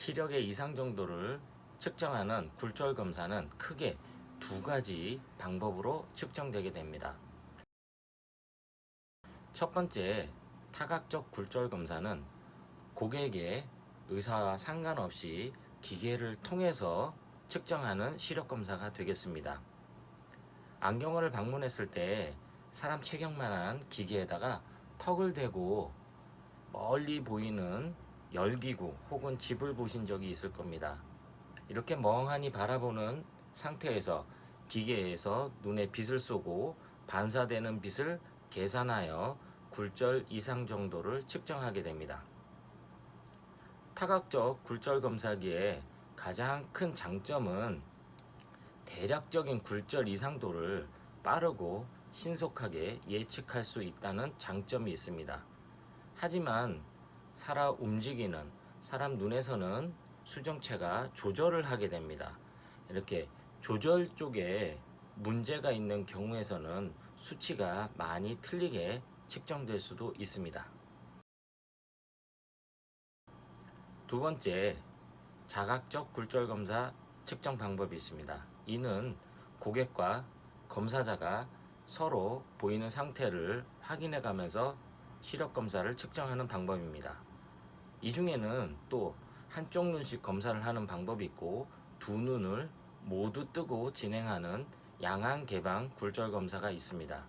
시력의 이상 정도를 측정하는 굴절 검사는 크게 두 가지 방법으로 측정되게 됩니다. 첫 번째, 타각적 굴절 검사는 고객의 의사와 상관없이 기계를 통해서 측정하는 시력 검사가 되겠습니다. 안경원을 방문했을 때 사람 체격만한 기계에다가 턱을 대고 멀리 보이는 열기구 혹은 집을 보신 적이 있을 겁니다. 이렇게 멍하니 바라보는 상태에서 기계에서 눈에 빛을 쏘고 반사되는 빛을 계산하여 굴절 이상 정도를 측정하게 됩니다. 타각적 굴절 검사기의 가장 큰 장점은 대략적인 굴절 이상도를 빠르고 신속하게 예측할 수 있다는 장점이 있습니다. 하지만 살아 움직이는 사람 눈에서는 수정체가 조절을 하게 됩니다. 이렇게 조절 쪽에 문제가 있는 경우에서는 수치가 많이 틀리게 측정될 수도 있습니다. 두 번째, 자각적 굴절 검사 측정 방법이 있습니다. 이는 고객과 검사자가 서로 보이는 상태를 확인해 가면서 시력 검사를 측정하는 방법입니다. 이 중에는 또 한쪽 눈씩 검사를 하는 방법이 있고 두 눈을 모두 뜨고 진행하는 양안 개방 굴절 검사가 있습니다.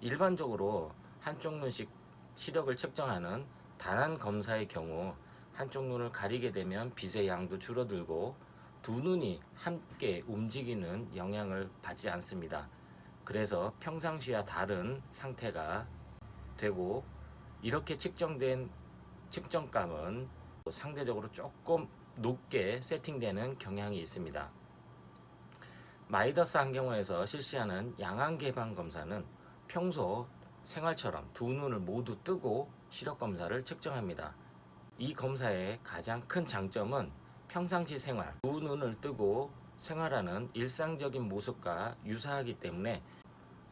일반적으로 한쪽 눈씩 시력을 측정하는 단안 검사의 경우 한쪽 눈을 가리게 되면 빛의 양도 줄어들고 두 눈이 함께 움직이는 영향을 받지 않습니다. 그래서 평상시와 다른 상태가 되고 이렇게 측정된 측정감은 상대적으로 조금 높게 세팅되는 경향이 있습니다. 마이더스 안경원에서 실시하는 양안 개방 검사는 평소 생활처럼 두 눈을 모두 뜨고 시력 검사를 측정합니다. 이 검사의 가장 큰 장점은 평상시 생활, 두 눈을 뜨고 생활하는 일상적인 모습과 유사하기 때문에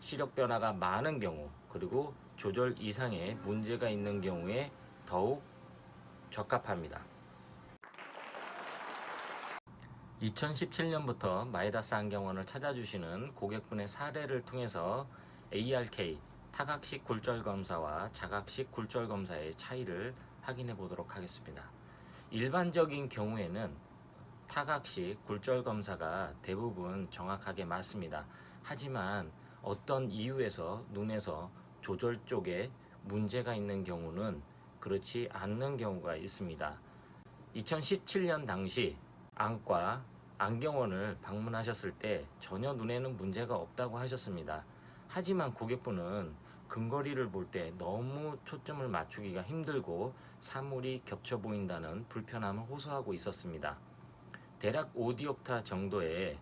시력 변화가 많은 경우 그리고 조절 이상의 문제가 있는 경우에 더욱 적합합니다. 2017년부터 마이다스 안경원을 찾아주시는 고객분의 사례를 통해서 ARK 타각식 굴절 검사와 자각식 굴절 검사의 차이를 확인해 보도록 하겠습니다. 일반적인 경우에는 타각식 굴절 검사가 대부분 정확하게 맞습니다. 하지만 어떤 이유에서 눈에서 조절 쪽에 문제가 있는 경우는 그렇지 않는 경우가 있습니다. 2017년 당시 안과 안경원을 방문하셨을 때 전혀 눈에는 문제가 없다고 하셨습니다. 하지만 고객분은 근거리를 볼 때 너무 초점을 맞추기가 힘들고 사물이 겹쳐 보인다는 불편함을 호소하고 있었습니다. 대략 5디옵타 정도의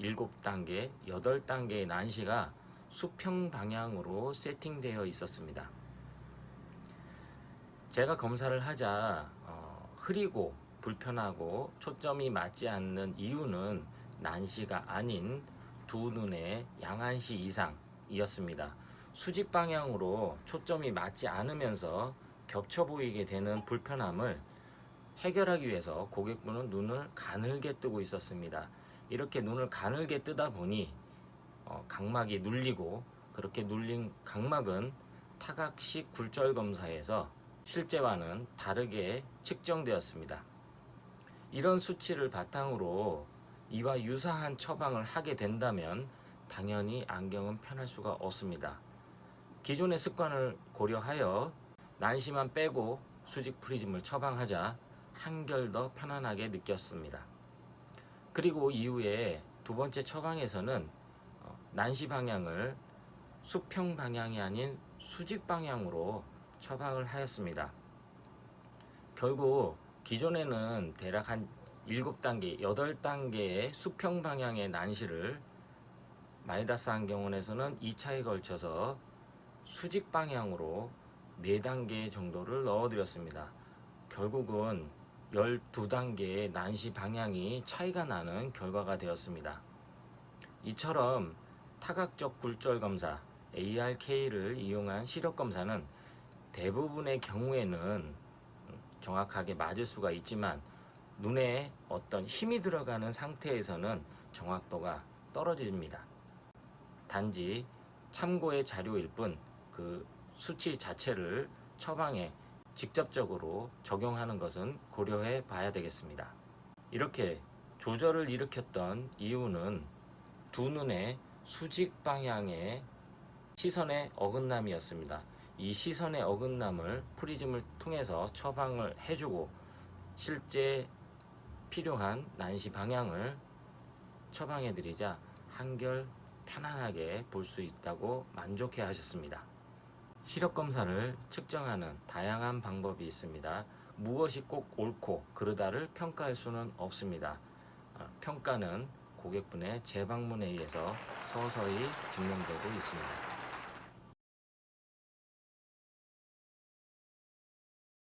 7단계, 8단계의 난시가 수평 방향으로 세팅되어 있었습니다. 제가 검사를 하자 어, 흐리고 불편하고 초점이 맞지 않는 이유는 난시가 아닌 두 눈의 양안시 이상이었습니다. 수직 방향으로 초점이 맞지 않으면서 겹쳐 보이게 되는 불편함을 해결하기 위해서 고객분은 눈을 가늘게 뜨고 있었습니다. 이렇게 눈을 가늘게 뜨다 보니 어, 각막이 눌리고 그렇게 눌린 각막은 타각식 굴절 검사에서 실제와는 다르게 측정되었습니다. 이런 수치를 바탕으로 이와 유사한 처방을 하게 된다면 당연히 안경은 편할 수가 없습니다. 기존의 습관을 고려하여 난시만 빼고 수직 프리즘을 처방하자 한결 더 편안하게 느꼈습니다. 그리고 이후에 두 번째 처방에서는 어, 난시 방향을 수평 방향이 아닌 수직 방향으로 처방을 하였습니다. 결국 기존에는 대략 한 7단계, 8단계의 수평 방향의 난시를 마이다스 안경원에서는 2차에 걸쳐서 수직 방향으로 4단계 정도를 넣어드렸습니다. 결국은 12단계의 난시 방향이 차이가 나는 결과가 되었습니다. 이처럼 타각적 굴절 검사 ARK를 이용한 시력 검사는 대부분의 경우에는 정확하게 맞을 수가 있지만 눈에 어떤 힘이 들어가는 상태에서는 정확도가 떨어집니다. 단지 참고의 자료일 뿐 그 수치 자체를 처방에 직접적으로 적용하는 것은 고려해 봐야 되겠습니다. 이렇게 조절을 일으켰던 이유는 두 눈의 수직 방향의 시선의 어긋남이었습니다. 이 시선의 어긋남을 프리즘을 통해서 처방을 해주고 실제 필요한 난시 방향을 처방해드리자 한결 편안하게 볼 수 있다고 만족해 하셨습니다. 시력 검사를 측정하는 다양한 방법이 있습니다. 무엇이 꼭 옳고 그르다를 평가할 수는 없습니다. 어, 평가는 고객분의 재방문에 의해서 서서히 증명되고 있습니다.